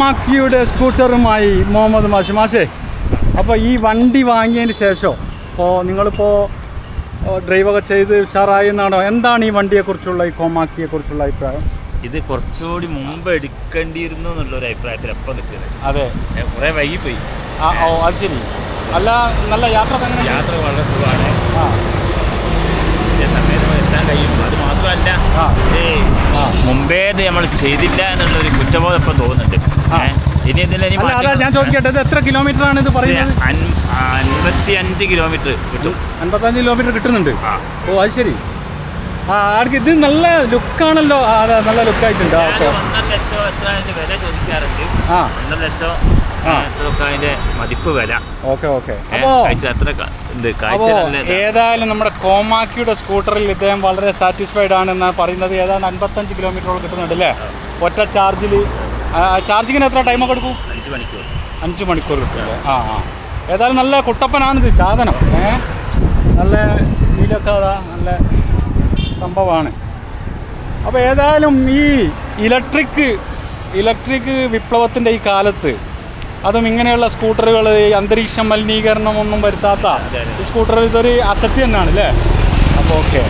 മാക്കിയുടെ സ്കൂട്ടറുമായി മുഹമ്മദ് മാഷി. മാഷേ അപ്പോൾ ഈ വണ്ടി വാങ്ങിയതിന് ശേഷം? ഇപ്പോൾ നിങ്ങളിപ്പോൾ ഡ്രൈവൊക്കെ ചെയ്ത് ഉഷാറായി എന്നാണോ? എന്താണ് ഈ വണ്ടിയെക്കുറിച്ചുള്ള ഈ കോമാക്കിയെ കുറിച്ചുള്ള അഭിപ്രായം? ഇത് കുറച്ചുകൂടി മുമ്പ് എടുക്കേണ്ടിയിരുന്നു എന്നുള്ളൊരു അഭിപ്രായത്തിൽ എപ്പോൾ നിൽക്കുന്നത്. അതെ. കുറേ വൈകിപ്പോയി. ആ ഓ അത് ശരി. അല്ല നല്ല യാത്ര തന്നെ. യാത്ര വളരെ സുഖമാണ് ആ പക്ഷേ സമയത്ത് എത്താൻ കഴിയും അത് മാത്രമല്ല ആ. ഏ ആ. മുമ്പേ ഇത് നമ്മൾ ചെയ്തില്ല എന്നുള്ളൊരു കുറ്റബോധം ഇപ്പം തോന്നുന്നുണ്ട്. ഇനി ഇതിൽ ഇനി ഞാൻ ചോദിക്കട്ടെ ഇത് എത്ര കിലോമീറ്റർ ആണ് ഇത് പറയുന്നത്? അൻ- അൻപത്തി അഞ്ച് കിലോമീറ്റർ കിട്ടും. അൻപത്തഞ്ച് കിലോമീറ്റർ കിട്ടുന്നുണ്ട്. ഓ അത് ശരി. ആ ആർക്ക് ഇത് നല്ല ലുക്കാണല്ലോ. ആ നല്ല ലുക്കായിട്ടുണ്ട്. ആ ലക്ഷം എത്ര അതിന്റെ വില ചോദിക്കാറുണ്ട്? ആ. ഒന്നര ലക്ഷം. ഏതായാലും നമ്മുടെ കോമാക്കിയുടെ സ്കൂട്ടറിൽ ഇദ്ദേഹം വളരെ സാറ്റിസ്ഫൈഡ് ആണെന്നാണ് പറയുന്നത്. ഏതാണ്ട് അൻപത്തഞ്ച് കിലോമീറ്ററോളം കിട്ടുന്നുണ്ട് അല്ലേ? ഒറ്റ ചാർജിൽ ചാർജിങ്ങിന് എത്ര ടൈം എടുക്കും അഞ്ച് മണിക്കൂർ. അഞ്ച് മണിക്കൂർ കിട്ടും ആ. ആ ഏതായാലും നല്ല കുട്ടപ്പനാണിത് സാധനം. ഏ നല്ല ഇതിലൊക്കെ അതാ നല്ല സംഭവമാണ്. അപ്പോൾ ഏതായാലും ഈ ഇലക്ട്രിക് ഇലക്ട്രിക് വിപ്ലവത്തിന്റെ ഈ കാലത്ത് അതും ഇങ്ങനെയുള്ള സ്കൂട്ടറുകൾ അന്തരീക്ഷ മലിനീകരണമൊന്നും വരുത്താത്ത സ്കൂട്ടർ ഇതൊരു അസറ്റ് തന്നെയാണ് അല്ലേ അപ്പോൾ ഓക്കെ